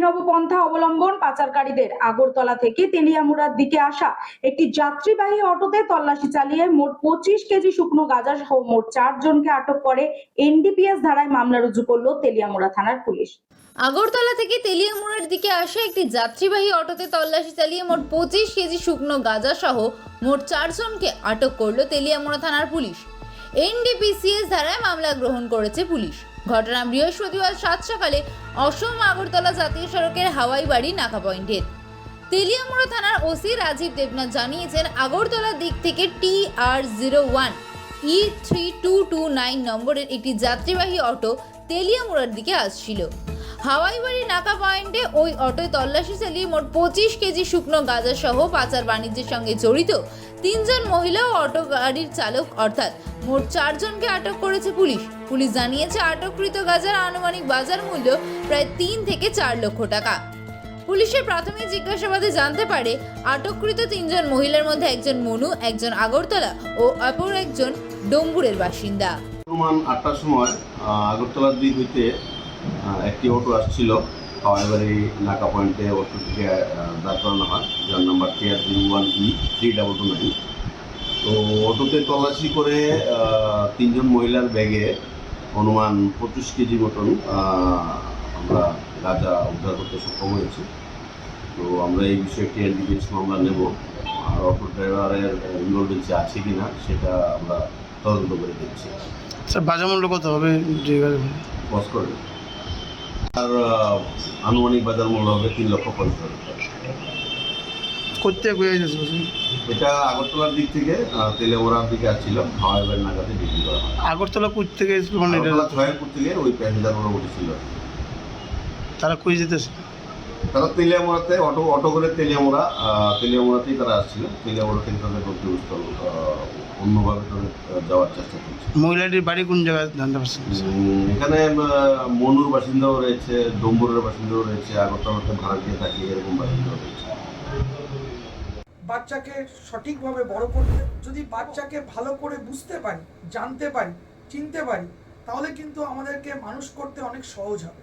অভিনব পন্থা অবলম্বন পাচারকারীদের আগরতলা থেকে তেলিয়ামুড়ার দিকে আসা একটি যাত্রীবাহী অটোতে তল্লাশি চালিয়ে মোট পঁচিশ কেজি শুকনো গাঁজা সহ মোট চারজনকে আটক করে এনডিপিএস ধারায় মামলা রুজু করল তেলিয়ামুড়া থানার পুলিশ। আগরতলা থেকে তেলিয়ামুড়ার দিকে আসা একটি যাত্রীবাহী অটোতে তল্লাশি চালিয়ে মোট পঁচিশ কেজি শুকনো গাঁজা সহ মোট চারজনকে আটক করল তেলিয়ামুড়া থানার পুলিশ। এনডিপিসিএস ধারায় মামলা গ্রহণ করেছে পুলিশ। ঘটনা বৃহস্পতিবার সাত সকালে অসম আগরতলা জাতীয় সড়কের হাওয়াই বাড়ি নাকা পয়েন্টের। তেলিয়ামুড়া থানার ওসি রাজীব দেবনাথ জানিয়েছেন, আগরতলার দিক থেকে T R zero one, E three two two nine নম্বরের একটি যাত্রীবাহী অটো তেলিয়ামুড়ার দিকে আসছিল। হাওয়াইবাড়ি নাকা পয়েন্টে ওই অটোয় তল্লাশি চালিয়ে মোট পঁচিশ কেজি শুকনো গাঁজা সহ পাচার বাণিজ্যের সঙ্গে জড়িত তিনজন মহিলা ও অটো গাড়ির চালক, অর্থাৎ মোট চারজনকে আটক করেছে পুলিশ। পুলিশ জানিয়েছে, আটককৃত গাজার আনুমানিক বাজার মূল্য প্রায় তিন থেকে চার লক্ষ টাকা। পুলিশের প্রাথমিক জিজ্ঞাসাবাদে জানতে পারে, আটককৃত তিনজন মহিলার মধ্যে একজন মনু, একজন আগরতলা ও অপর একজন ডম্বুরের বাসিন্দা। আটটার সময় আগরতলার দিক হইতে একটি অটো আসছিল হাওয়াইবাড়ি নাকা পয়েন্টে অটোটিকে দাঁড় করানো হয় যার number TR zero one E three double two nine তো অটোতে তল্লাশি করে তিনজন মহিলার ব্যাগে অনুমান পঁচিশ কেজি মতন আমরা গাঁজা উদ্ধার করতে সক্ষম হয়েছি। তো আমরা এই বিষয়ে একটি এনডিপিএস মামলা নেব। আর অটো ড্রাইভারের ইনভলভেন্সি আছে কি না সেটা আমরা তদন্ত করে দেখছি। স্যার বাজার মূল্য কত হবে? ড্রাইভার বস করবে আর আহ, আনুমানিক বাজার মূল্য হবে তিন লক্ষ পঞ্চাশ হাজার করতে এটা আগরতলার দিক থেকে তেলেমোড়ার দিকে আসছিল হাওয়াইবার নাগাতে বিক্রি করা হয়। আগরতলা কুচ থেকে মানে এটা? আগরতলা থেকে ওই প্যাসেঞ্জারগুলো উঠেছিল। তারা কই যেতেছে? তারা তেলিয়ামোড়াতে অটো অটো করে তেলিয়ামোড়া আহ, তেলিয়ামোড়াতেই তারা আসছিল। তেলিয়ামোড়া থেকে তাদের গন্তব্যস্থল অন্যভাবে তাদের যাওয়ার চেষ্টা করছে। মহিলাটির বাড়ি কোন জায়গায় জানতে পারছেন? এখানে মনুর বাসিন্দাও রয়েছে ডম্বুরের বাসিন্দাও রয়েছে আগরতলাতে ভাড়া দিয়ে থাকি এরকম বাসিন্দাও রয়েছে। বাচ্চাকে সঠিকভাবে বড় করতে যদি বাচ্চাকে ভালো করে বুঝতে পারি জানতে পারি চিনতে পারি তাহলে কিন্তু আমাদেরকে মানুষ করতে অনেক সহজ হবে।